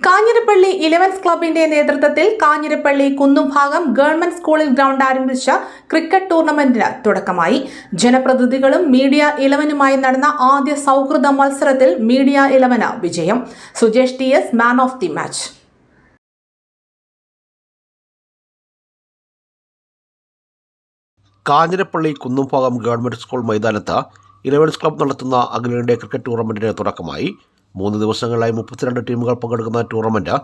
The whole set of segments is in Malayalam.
കാഞ്ഞിരപ്പള്ളി ഇലവൻസ് ക്ലബിന്റെ നേതൃത്വത്തിൽ കാഞ്ഞിരപ്പള്ളി കുന്നുംഭാഗം ഗവൺമെന്റ് സ്കൂളിൽ ഗ്രൗണ്ട് ആരംഭിച്ച ക്രിക്കറ്റ് ടൂർണമെന്റിന് തുടക്കമായി. ജനപ്രതിനിധികളും മീഡിയ ഇലവനുമായി നടന്ന ആദ്യ സൗഹൃദ മത്സരത്തിൽ മീഡിയ ഇലവന് വിജയം. Sujesh T S man of the match Kanjirappally Kunnumbhagam government school മൈതാനത്ത് ഇലവൻസ് ക്ലബ് നടത്തുന്ന അഖിലേന്ത്യാ ക്രിക്കറ്റ് ടൂർണമെന്റിന് തുടക്കമായി. മൂന്ന് ദിവസങ്ങളിലായി മുപ്പത്തിരണ്ട് ടീമുകൾ പങ്കെടുക്കുന്ന ടൂർണമെന്റ്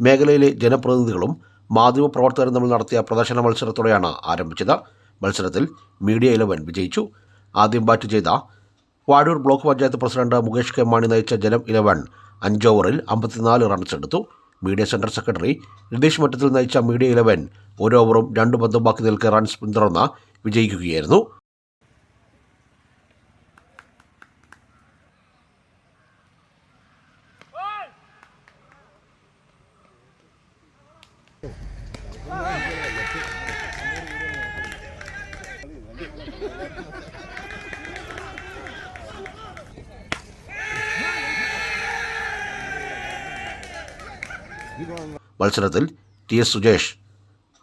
മേഖലയിലെ ജനപ്രതിനിധികളും മാധ്യമപ്രവർത്തകരും തമ്മിൽ നടത്തിയ പ്രദർശന മത്സരത്തോടെയാണ് ആരംഭിച്ചത്. മത്സരത്തിൽ മീഡിയ ഇലവൻ വിജയിച്ചു. ആദ്യം ബാറ്റ് ചെയ്ത Vazhoor block panchayat president Mukesh K Mani നയിച്ച ജനം ഇലവൻ അഞ്ച് ഓവറിൽ അമ്പത്തിനാല് റൺസ് എടുത്തു. Media centre secretary Ratheesh Mattathil നയിച്ച മീഡിയ ഇലവൻ ഒരു ഓവറും രണ്ട് പന്തും ബാക്കി നിൽക്കെ റൺസ് പിന്തുടർന്ന് വിജയിക്കുകയായിരുന്നു. മത്സരത്തിൽ T S Sujesh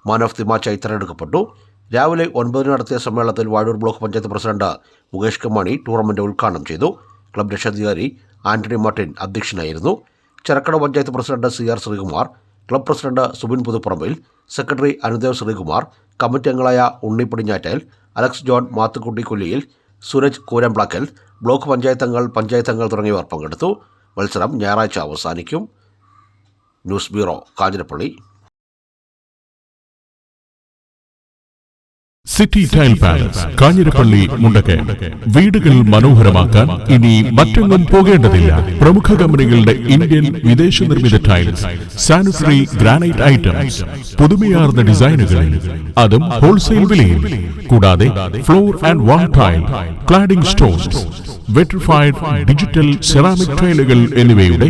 man of the മാച്ചായി തെരഞ്ഞെടുക്കപ്പെട്ടു. രാവിലെ ഒൻപതിന് നടത്തിയ സമ്മേളനത്തിൽ വാഴൂർ ബ്ലോക്ക് പഞ്ചായത്ത് പ്രസിഡന്റ് മുകേഷ് കമ്മാണി ടൂർണമെന്റ് ഉദ്ഘാടനം ചെയ്തു. ക്ലബ് രക്ഷാധികാരി ആന്റണി മാർട്ടിൻ അധ്യക്ഷനായിരുന്നു. Cherakkada panchayat president C R Sreekumar club president Subin Puthuparambil secretary Anudev Sreekumar committee അംഗങ്ങളായ Unni Padinjattal Alex John Mathukutty Kolliyil Suraj Koorumplackal block പഞ്ചായത്തങ്ങൾ പഞ്ചായത്തങ്ങൾ പഞ്ചായത്ത് അംഗങ്ങൾ തുടങ്ങിയവർ പങ്കെടുത്തു. മത്സരം ഞായറാഴ്ച അവസാനിക്കും. News bureau Kanjirappally. City tile palace Kanjirappally Mundakayam. വീടുകൾ മനോഹരമാക്കാൻ ഇനി മറ്റൊന്നും പോകേണ്ടതില്ല. പ്രമുഖ കമ്പനികളുടെ ഇന്ത്യൻ വിദേശ നിർമ്മിത ടൈൽസ് സാനിറ്ററി ഗ്രാനൈറ്റ് ഐറ്റംസ് പുതുമയാർന്ന ഡിസൈനുകളിൽ അതും ഹോൾസെയിൽ വിലയിൽ. കൂടാതെ floor and wall tile cladding stones vitrified digital ceramic ടൈലുകൾ എന്നിവയുടെ